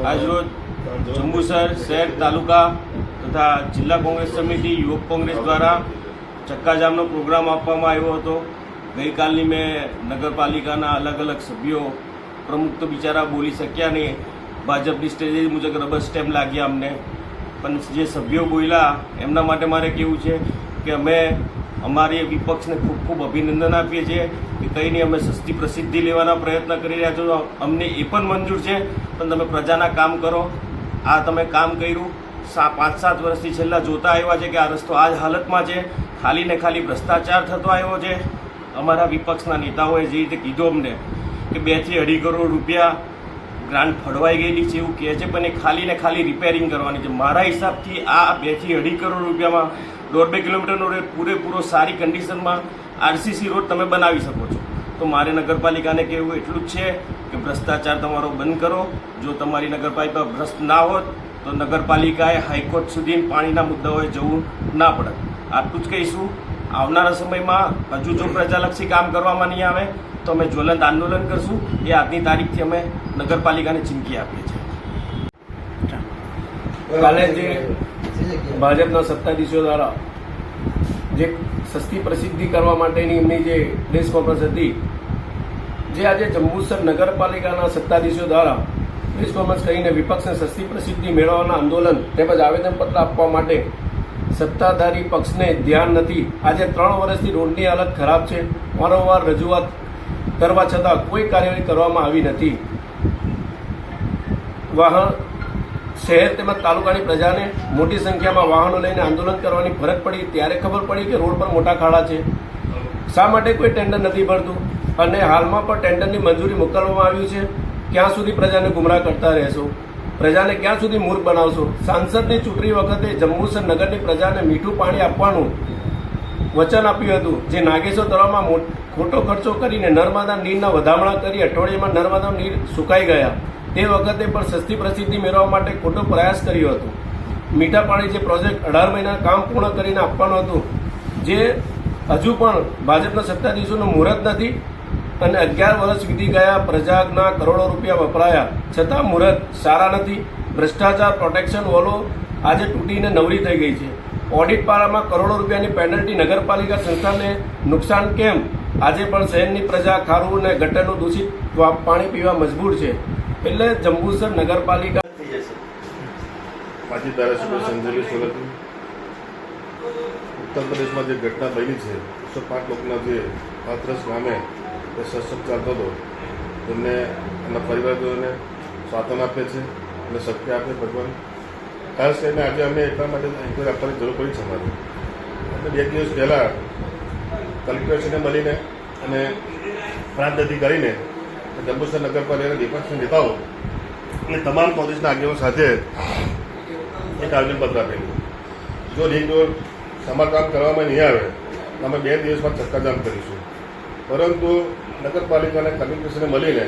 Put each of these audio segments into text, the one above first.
આજરોજ જંબુસર શહેર તાલુકા તથા જિલ્લા કોંગ્રેસ સમિતિ યુવક કોંગ્રેસ દ્વારા ચક્કાજામનો પ્રોગ્રામ આપવામાં આવ્યો હતો. ગઈકાલની મેં નગરપાલિકાના અલગ અલગ સભ્યો, પ્રમુખ તો બિચારા બોલી શક્યા નહીં. ભાજપની સ્ટેજ મુજબ રબર સ્ટેમ્પ લાગ્યા અમને. પણ જે સભ્યો બોલ્યા, એમના માટે મારે કેવું છે? કે અમે અમારી વિપક્ષને ખૂબ ખૂબ અભિનંદન આપીએ છીએ કે કંઈ નહીં અમે સસ્તી પ્રસિદ્ધિ લેવાના પ્રયત્ન કરી રહ્યા છો. અમને એ પણ મંજૂર છે. પણ તમે પ્રજાના કામ કરો. આ તમે કામ કર્યું. સા પાંચ સાત વર્ષથી છેલ્લા જોતા આવ્યા છે કે આ રસ્તો આ જ હાલતમાં છે. ખાલી ને ખાલી ભ્રષ્ટાચાર થતો આવ્યો છે. અમારા વિપક્ષના નેતાઓએ જે રીતે કીધું અમને કે બેથી અઢી કરોડ રૂપિયા ગ્રાન્ટ ફળવાઈ ગયેલી છે એવું કહે છે, પણ એ ખાલી ને ખાલી રિપેરિંગ કરવાની છે. મારા હિસાબથી આ બેથી અઢી કરોડ રૂપિયામાં દોઢ બે કિલોમીટરનો રોડ પૂરેપૂરો સારી કન્ડિશનમાં આરસીસી રોડ તમે બનાવી શકો છો. તો મારે નગરપાલિકાને કહેવું એટલું જ છે કે ભ્રષ્ટાચાર તમારો બંધ કરો. જો તમારી નગરપાલિકા ભ્રષ્ટ ના હોત, તો નગરપાલિકાએ હાઈકોર્ટ સુધી પાણીના મુદ્દાઓએ જવું ના પડે આટલું જ કહીશું. આવનારા સમયમાં હજુ જો પ્રજાલક્ષી કામ કરવામાં નહીં આવે, તો અમે જ્વલંત આંદોલન કરશું. એ આજની તારીખથી અમે નગરપાલિકાને ચીમકી આપીએ છીએ. કાલે જે ભાજપના સત્તાધીશો દ્વારા જે સસ્તી પ્રસિદ્ધિ કરવા માટેની એમની જે પ્રેસ કોન્ફરન્સ હતી, જે આજે જંબુસર નગરપાલિકાના સત્તાધીશો દ્વારા પ્રેસ કોન્ફરન્સ કરીને વિપક્ષને સસ્તી પ્રસિદ્ધિ મેળવવાના આંદોલન તેમજ આવેદનપત્ર આપવા માટે સત્તાધારી પક્ષને ધ્યાન નથી. આજે ત્રણ વર્ષથી રોડની હાલત ખરાબ છે. વારંવાર રજૂઆત કરવા છતાં કોઈ કાર્યવાહી કરવામાં આવી નથી. વાહન શહેર તેમજ તાલુકાની પ્રજાને મોટી સંખ્યામાં વાહનો લઈને આંદોલન કરવાની ફરજ પડી ત્યારે ખબર પડી કે રોડ પર મોટા ખાડા છે. શા માટે કોઈ ટેન્ડર નથી ભરતું? અને હાલમાં પણ ટેન્ડરની મંજૂરી મોકલવામાં આવ્યું છે. ક્યાં સુધી પ્રજાને ગુમરાહ કરતા રહેશો? પ્રજાને ક્યાં સુધી મૂર્ખ બનાવશો? સાંસદની ચૂંટણી વખતે જંબુસર નગરની પ્રજાને મીઠું પાણી આપવાનું વચન આપ્યું હતું. જે નાગેશ્વર તળાવમાં ખોટો ખર્ચો કરીને નર્મદા નીરના વધામણા કરી અઠવાડિયામાં નર્મદા નીર સુકાઈ ગયા. તે વખતે પણ સસ્તી પ્રસિદ્ધિ મેળવવા માટે ખોટો પ્રયાસ કર્યો હતો. મીઠા પાણી જે પ્રોજેક્ટ અઢાર મહિના કામ પૂર્ણ કરીને આપવાનું હતું, જે હજુ પણ ભાજપના સત્તાધીશોનું મુહૂર્ત નથી અને અગિયાર વર્ષ વીતી ગયા પ્રજાના કરોડો રૂપિયા વપરાયા. છતાં મુહૂર્ત સારા નથી. ભ્રષ્ટાચાર પ્રોટેક્શન વોલો આજે તૂટીને નવરી થઈ ગઈ છે. ઓડિટ પારામાં કરોડો રૂપિયાની પેનલ્ટી નગરપાલિકા સંસ્થાને નુકસાન કેમ? આજે પણ શહેરની પ્રજા ખારું અને ગટરનું દૂષિત પાણી પીવા મજબૂર છે. એટલે જંબુસર નગરપાલિકા માજી ધારાસભ્ય સંજયલી સોલંકી ઉત્તર પ્રદેશમાં જે ઘટના બની છે, એકસો પાંચ લોકોના જે હાથરસ ગામે જે સત્સંગ ચાલતો હતો, તેમને એમના પરિવારજનોને સ્વાતન આપે છે અને શક્તિ આપે ભગવાન ખાસ કરીને આજે અમે એટલા માટે ઇન્કવાયરી આપવાની જરૂર પડી છે અમારે. અને બે દિવસ પહેલાં કલેક્ટરશ્રીને મળીને અને પ્રાંત અધિકારીને જંબુસર નગરપાલિકાના વિપક્ષના નેતાઓ અને તમામ કોંગ્રેસના આગેવાનો સાથે એક આવેદનપત્ર આપેલું જો રિંગ રોડ સમારકામ કરવામાં નહીં આવે, તો અમે બે દિવસમાં ચક્કાજામ કરીશું. પરંતુ નગરપાલિકાના કમિશનરને મળીને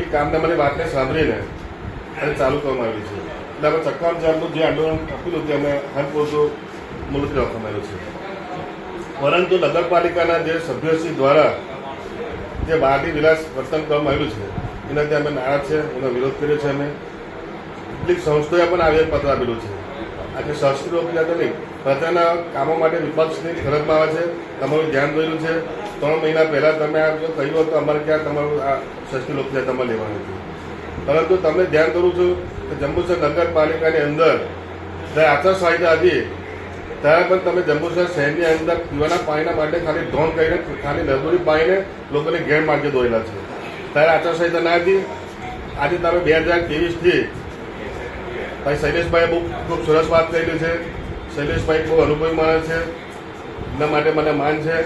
એ કામને મને વાતને સાંભળીને અને ચાલુ કરવામાં આવી છે. એટલે અમે ચક્કાજામનું જે આંદોલન આપેલું તે અમે હાલ પૂરતું મુલતવી રાખવામાં આવ્યું છે. પરંતુ નગરપાલિકાના જે સભ્યશ્રી દ્વારા જે બહારની વિલાસ વર્તન કરવામાં આવ્યું છે એનાથી અમે નારાજ છે, એનો વિરોધ કર્યો છે અમે. કેટલીક સંસ્થાઓએ પણ આવેદનપત્ર આપેલું છે. આજે શાસ્ત્રી લોકપ્રિયતા નહીં, પ્રજાના કામો માટે વિપક્ષની ફરજમાં આવે છે, તમારું ધ્યાન દોર્યું છે. ત્રણ મહિના પહેલાં તમે આ જો કહ્યું હતું અમારે ક્યાં તમારું આ શાસ્ત્રી તમારે લેવાનું હતું પરંતુ તમને ધ્યાન કરું છું કે જંબુસર નગરપાલિકાની અંદર જ્યારે આચારસંહિતા હતી ત્યારે પણ તમે જંબુસર શહેરની અંદર પીવાના પાણીના માટે ખાલી ધોન કરીને ખાલી નદોરી પાણીને લોકોને ગેરમાર્ગે દોરેલા છે. ત્યારે આચારસંહિતા ના હતી. આજે તમે બે હજાર ત્રેવીસથી ભાઈ શૈલેષભાઈએ બહુ ખૂબ સરસ વાત કરેલી છે. શૈલેષભાઈ બહુ અનુભવી માણસ છે. એના માટે મને માન છે.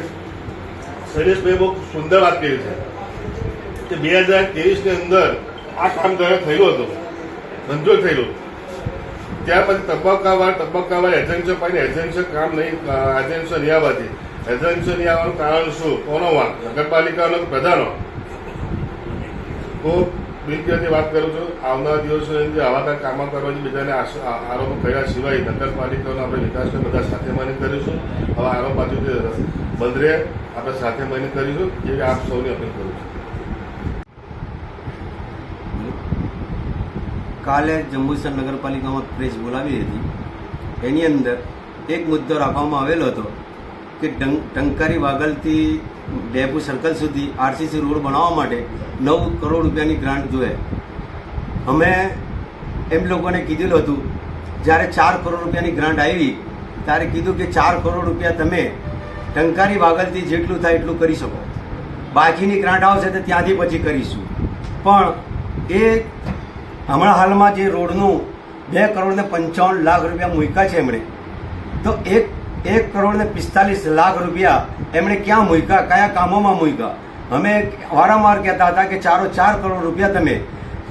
શૈલેષભાઈ બહુ સુંદર વાત કરી છે કે બે હજાર ત્રેવીસની અંદર આ કામ જ્યારે થયેલું હતું. મંજૂર થયેલું ત્યાર પછી તબક્કાવાર તબક્કાવાર એજન્સીઓ પાઈને એજન્સીઓ કામ નહીં એજન્સીઓ નહીં આવવાથી એજન્સીઓ નહીં આવવાનું કારણ શું? કોનો વાંક? નગરપાલિકાનો પ્રધાનો ખૂબ બિલકુલની વાત કરું છું. આવનારા દિવસોની અંદર આવા કામો કરવાથી બીજાને આરોપો કર્યા સિવાય નગરપાલિકાનો આપણે વિકાસને બધા સાથે મળીને કરીશું. હવે આરોપ બાજુ બંધ રહે આપણે સાથે મળીને કરીશું. એવી આપ સૌની અપીલ કરું છું. કાલે જંબુસર નગરપાલિકામાં પ્રેસ બોલાવી હતી. એની અંદર એક મુદ્દો રાખવામાં આવેલો હતો કે ટંકારી વાગલથી ડેપુ સર્કલ સુધી આરસીસી રોડ બનાવવા માટે નવ કરોડ રૂપિયાની ગ્રાન્ટ જોઈએ. અમે એમ લોકોને કીધેલું હતું, જ્યારે ચાર કરોડ રૂપિયાની ગ્રાન્ટ આવી, ત્યારે કીધું કે ચાર કરોડ રૂપિયા તમે ટંકારી વાગલથી જેટલું થાય એટલું કરી શકો. બાકીની ગ્રાન્ટ આવશે તો ત્યાંથી પછી કરીશું. પણ એ હમણાં હાલમાં જે રોડનું બે કરોડ ને પંચાવન લાખ રૂપિયા મૂક્યા છે એમણે. તો એક એક કરોડ ને પિસ્તાલીસ લાખ રૂપિયા એમણે ક્યાં મૂક્યા? કયા કામોમાં મૂક્યા? અમે વારંવાર કહેતા હતા કે ચારો ચાર કરોડ રૂપિયા તમે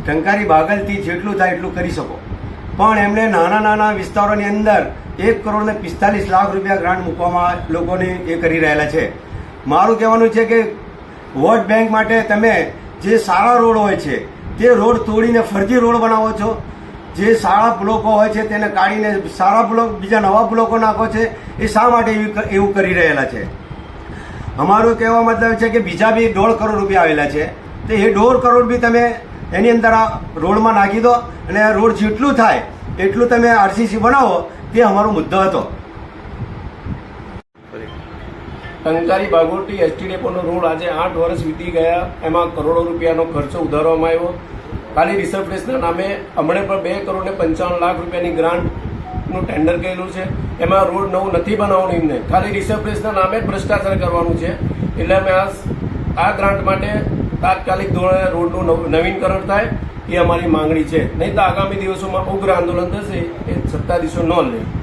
ટંકારી બાગલથી જેટલું થાય એટલું કરી શકો. પણ એમણે નાના નાના વિસ્તારોની અંદર એક કરોડ ને પિસ્તાલીસ લાખ રૂપિયા ગ્રાન્ટ મૂકવામાં લોકોને એ કરી રહેલા છે. મારું કહેવાનું છે કે વોટ બેંક માટે તમે જે સારા રોડ હોય છે તે રોડ તોડીને ફરતી રોડ બનાવો છો, જે સારા બ્લોકો હોય છે તેને કાઢીને સારા બ્લોક, બીજા નવા બ્લોકો નાખો છે, એ શા માટે એવી- કરી રહેલા છે? અમારું કહેવા મતલબ છે કે બીજા બી દોઢ કરોડ રૂપિયા આવેલા છે. તો એ દોઢ કરોડ બી તમે એની અંદર આ રોડમાં નાખી દો અને રોડ જેટલું થાય, એટલું તમે આરસીસી બનાવો, તે અમારો મુદ્દો હતો. ટંકારી બાગોટી એસટી ડેપોનો રોડ આજે આઠ વર્ષ વીતી ગયા. એમાં કરોડો રૂપિયાનો ખર્ચો ઉધારવામાં આવ્યો. ખાલી રિસર્ફેસના નામે હમણે પણ બે કરોડ ને પંચાવન લાખ રૂપિયાની ગ્રાન્ટનું ટેન્ડર કરેલું છે. એમાં રોડ નવું નથી બનાવવાનું એમને. ખાલી રિસર્ફેસના નામે ભ્રષ્ટાચાર કરવાનું છે. એટલે અમે આ આ ગ્રાન્ટ માટે તાત્કાલિક ધોરણે રોડનું નવ- નવીનકરણ થાય એ અમારી માંગણી છે. નહીં તો આગામી દિવસોમાં ઉગ્ર આંદોલન થશે એ સત્તાધીશો ન લે.